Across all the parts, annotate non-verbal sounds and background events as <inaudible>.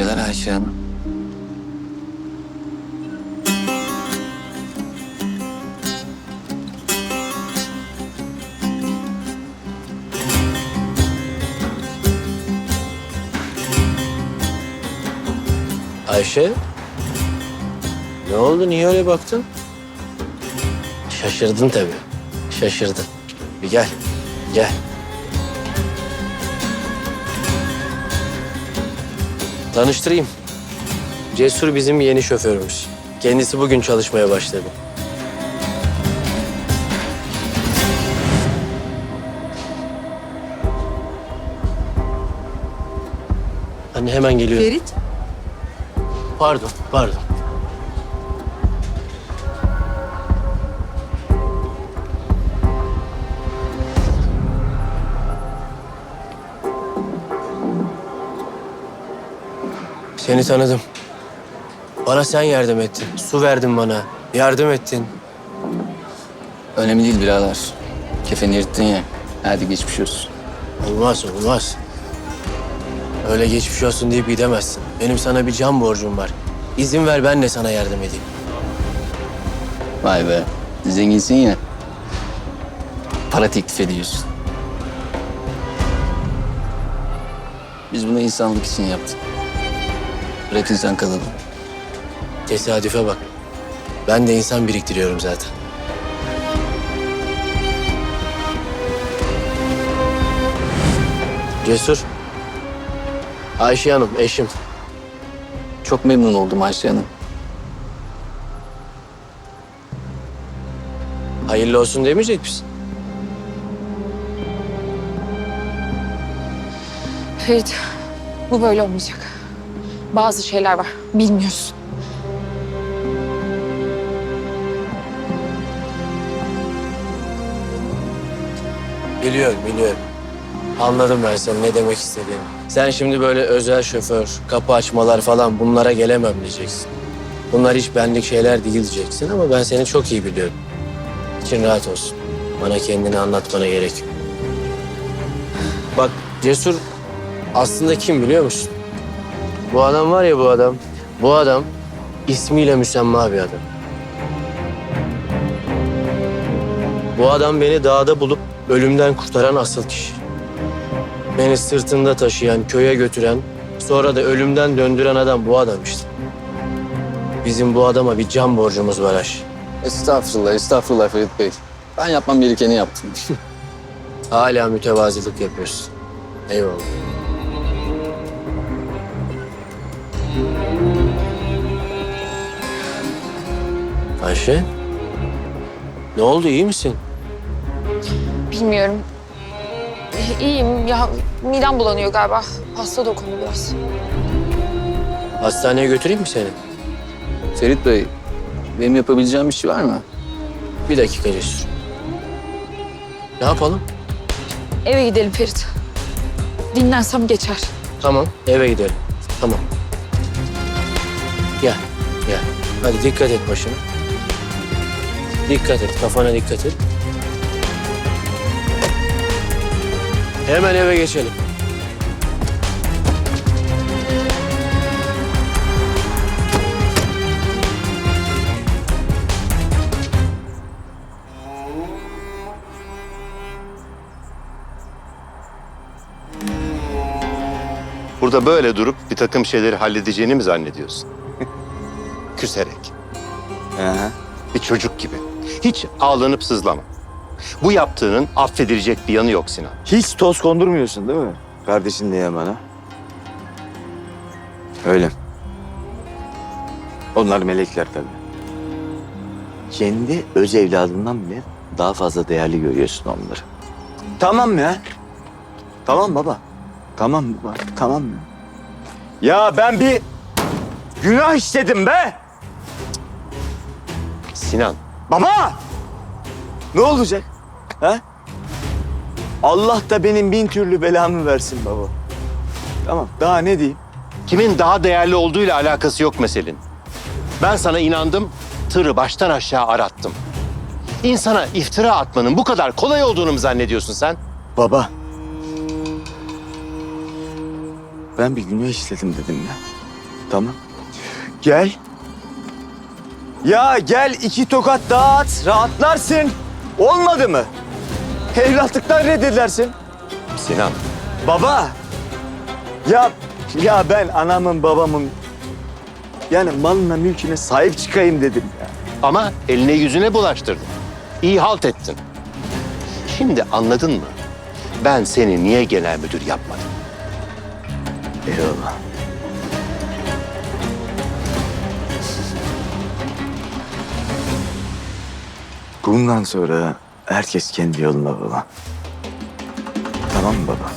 geceler Ayşe Hanım. Ayşe? Ne oldu? Niye öyle baktın? Şaşırdın tabii. Şaşırdın. Bir gel. Gel. Tanıştırayım. Cesur bizim yeni şoförümüz. Kendisi bugün çalışmaya başladı. Anne hemen geliyor. Ferit, Pardon, pardon. Seni tanıdım. Bana sen yardım ettin. Su verdin bana. Yardım ettin. Önemli değil birader. Kefeni yırttın ya. Hadi geçmiş olsun. Olmaz, olmaz. Öyle geçmiş olsun deyip gidemezsin. Benim sana bir can borcum var. İzin ver ben de sana yardım edeyim. Vay be. Zenginsin ya. Para teklif ediyorsun. Biz bunu insanlık için yaptık. Bırak insan kalalım. Tesadüfe bak. Ben de insan biriktiriyorum zaten. Cesur. Ayşe Hanım, eşim. Çok memnun oldum Ayşe Hanım. Hayırlı olsun demeyecek misin? Ferit, bu böyle olmayacak. Bazı şeyler var, bilmiyorsun. Biliyorum, biliyorum. Anladım ben senin ne demek istediğini. Sen şimdi böyle özel şoför, kapı açmalar falan bunlara gelemem diyeceksin. Bunlar hiç benlik şeyler değil diyeceksin ama ben seni çok iyi biliyorum. İçin rahat olsun. Bana kendini anlatmana gerek yok. Bak Cesur aslında kim biliyor musun? Bu adam var ya bu adam. Bu adam ismiyle müsemma bir adam. Bu adam beni dağda bulup ölümden kurtaran asıl kişi. Beni sırtında taşıyan, köye götüren, sonra da ölümden döndüren adam bu adam işte. Bizim bu adama bir can borcumuz var Aş. Estağfurullah, estağfurullah Ferit Bey. Ben yapmam gerekeni yaptım. <laughs> Hala mütevazilik yapıyorsun. Eyvallah. Ayşe? Ne oldu iyi misin? Bilmiyorum. İyiyim ya, midem bulanıyor galiba. Hasta dokundu biraz. Hastaneye götüreyim mi seni? Ferit Bey, benim yapabileceğim bir şey var mı? Bir dakika Cesur. Ne yapalım? Eve gidelim Ferit. Dinlensem geçer. Tamam, eve gidelim. Tamam. Gel, gel. Hadi dikkat et başına. Dikkat et, kafana dikkat et. Hemen eve geçelim. Burada böyle durup bir takım şeyleri halledeceğini mi zannediyorsun? <laughs> Küserek. Bir çocuk gibi. Hiç ağlanıp sızlama. Bu yaptığının affedilecek bir yanı yok Sinan. Hiç toz kondurmuyorsun değil mi? Kardeşin diye bana. Öyle. Onlar melekler tabii. Kendi öz evladından bile daha fazla değerli görüyorsun onları. Tamam ya. Tamam baba. Tamam baba. Tamam ya. Ya ben bir günah işledim be. Sinan, Baba! Ne olacak? Ha? Allah da benim bin türlü belamı versin baba. Tamam, daha ne diyeyim? kimin daha değerli olduğuyla alakası yok meselenin. Ben sana inandım, tırı baştan aşağı arattım. İnsana iftira atmanın bu kadar kolay olduğunu mu zannediyorsun sen? Baba. Ben bir günah işledim dedim ya. Tamam. Gel. Ya gel iki tokat daha at. Rahatlarsın. Olmadı mı? Evlatlıktan reddedersin. Sinan, Baba. Ya ya ben anamın babamın yani malına mülküne sahip çıkayım dedim ya. ama eline yüzüne bulaştırdın. İyi halt ettin. Şimdi anladın mı? Ben seni niye genel müdür yapmadım? Eyvallah. Bundan sonra herkes kendi yoluna baba. Tamam mı baba?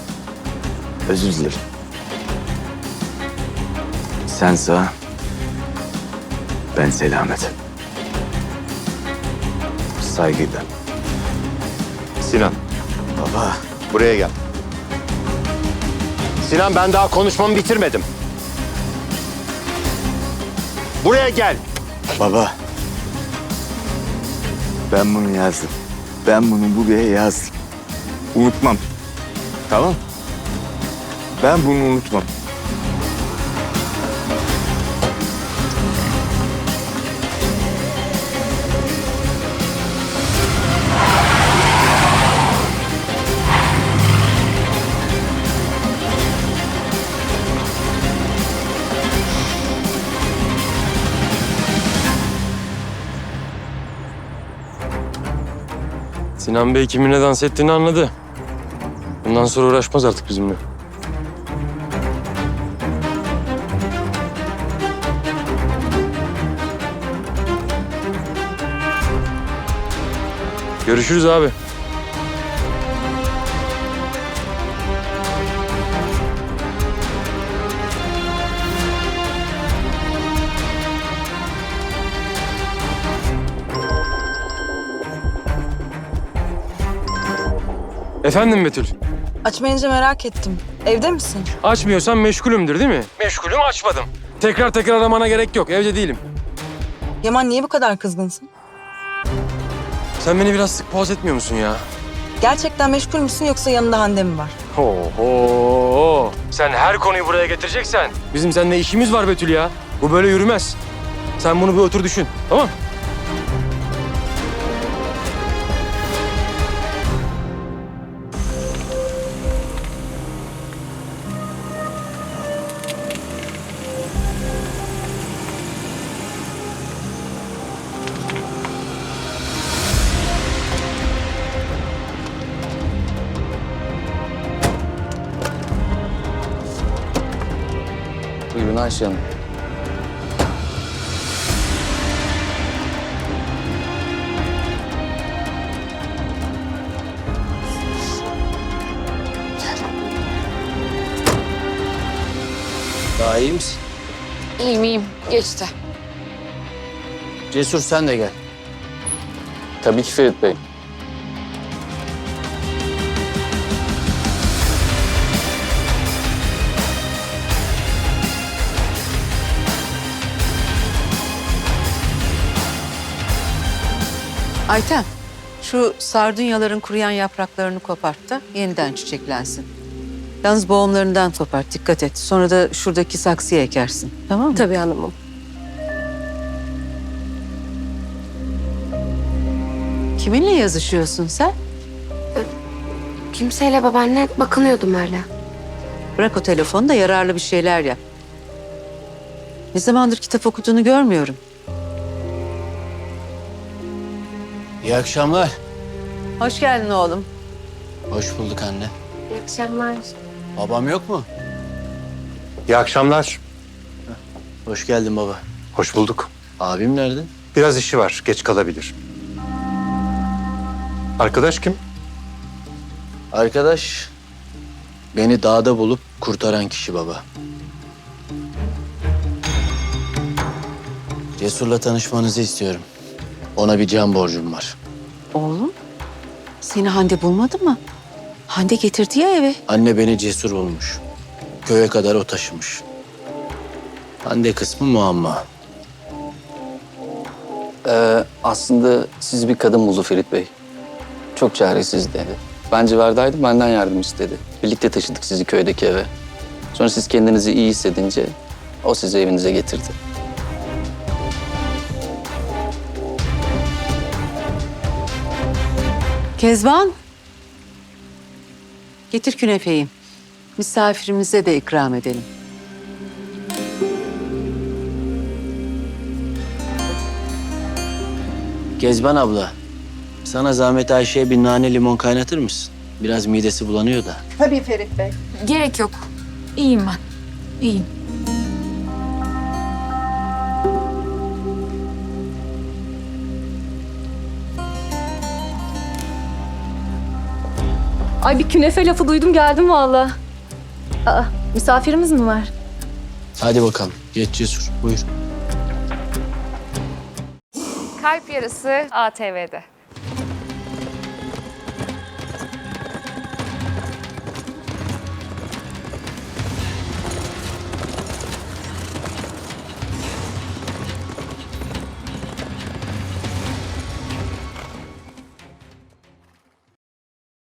Özür dilerim. Sen sağ, ben selamet. Saygıyla. Sinan, Baba. buraya gel. Sinan ben daha konuşmamı bitirmedim. Buraya gel. Baba. Ben bunu yazdım. Ben bunu buraya yazdım. Unutmam. Tamam. Ben bunu unutmam. Sinan Bey kiminle dans ettiğini anladı. Bundan sonra uğraşmaz artık bizimle. Görüşürüz abi. Efendim Betül. Açmayınca merak ettim. Evde misin? Açmıyorsan meşgulümdür değil mi? Meşgulüm açmadım. Tekrar tekrar aramana gerek yok. Evde değilim. Yaman niye bu kadar kızgınsın? Sen beni biraz sık boğaz etmiyor musun ya? Gerçekten meşgul müsün yoksa yanında Hande mi var? Oho. Sen her konuyu buraya getireceksen bizim seninle işimiz var Betül ya. Bu böyle yürümez. Sen bunu bir otur düşün. Tamam? Buyurun Ayşe Hanım. Daha iyi misin? İyiyim iyiyim. Geçti. Cesur sen de gel. Tabii ki Ferit Bey. Ayten, şu sardunyaların kuruyan yapraklarını kopart da yeniden çiçeklensin. Yalnız boğumlarından kopart, dikkat et. Sonra da şuradaki saksıya ekersin. Tamam mı? Tabii hanımım. Kiminle yazışıyorsun sen? Kimseyle babaanne bakınıyordum öyle. Bırak o telefonu da yararlı bir şeyler yap. Ne zamandır kitap okuduğunu görmüyorum. İyi akşamlar. Hoş geldin oğlum. Hoş bulduk anne. İyi akşamlar. Babam yok mu? İyi akşamlar. Hoş geldin baba. Hoş bulduk. Abim nerede? Biraz işi var, geç kalabilir. Arkadaş kim? Arkadaş beni dağda bulup kurtaran kişi baba. Cesur'la tanışmanızı istiyorum. Ona bir can borcum var. Oğlum, seni Hande bulmadı mı? Hande getirdi ya eve. Anne beni cesur bulmuş. Köye kadar o taşımış. Hande kısmı muamma. Ee, aslında siz bir kadın buldu Ferit Bey. Çok çaresiz dedi. Ben civardaydım, benden yardım istedi. Birlikte taşıdık sizi köydeki eve. Sonra siz kendinizi iyi hissedince O sizi evinize getirdi. Kezban. Getir künefeyi. Misafirimize de ikram edelim. Kezban abla, sana zahmet Ayşe'ye bir nane limon kaynatır mısın? Biraz midesi bulanıyor da. Gerek yok. İyiyim ben. İyiyim. Ay bir künefe lafı duydum geldim valla. Aa, misafirimiz mi var? Hadi bakalım, geç cesur, buyur. Kalp Yarısı ATV'de.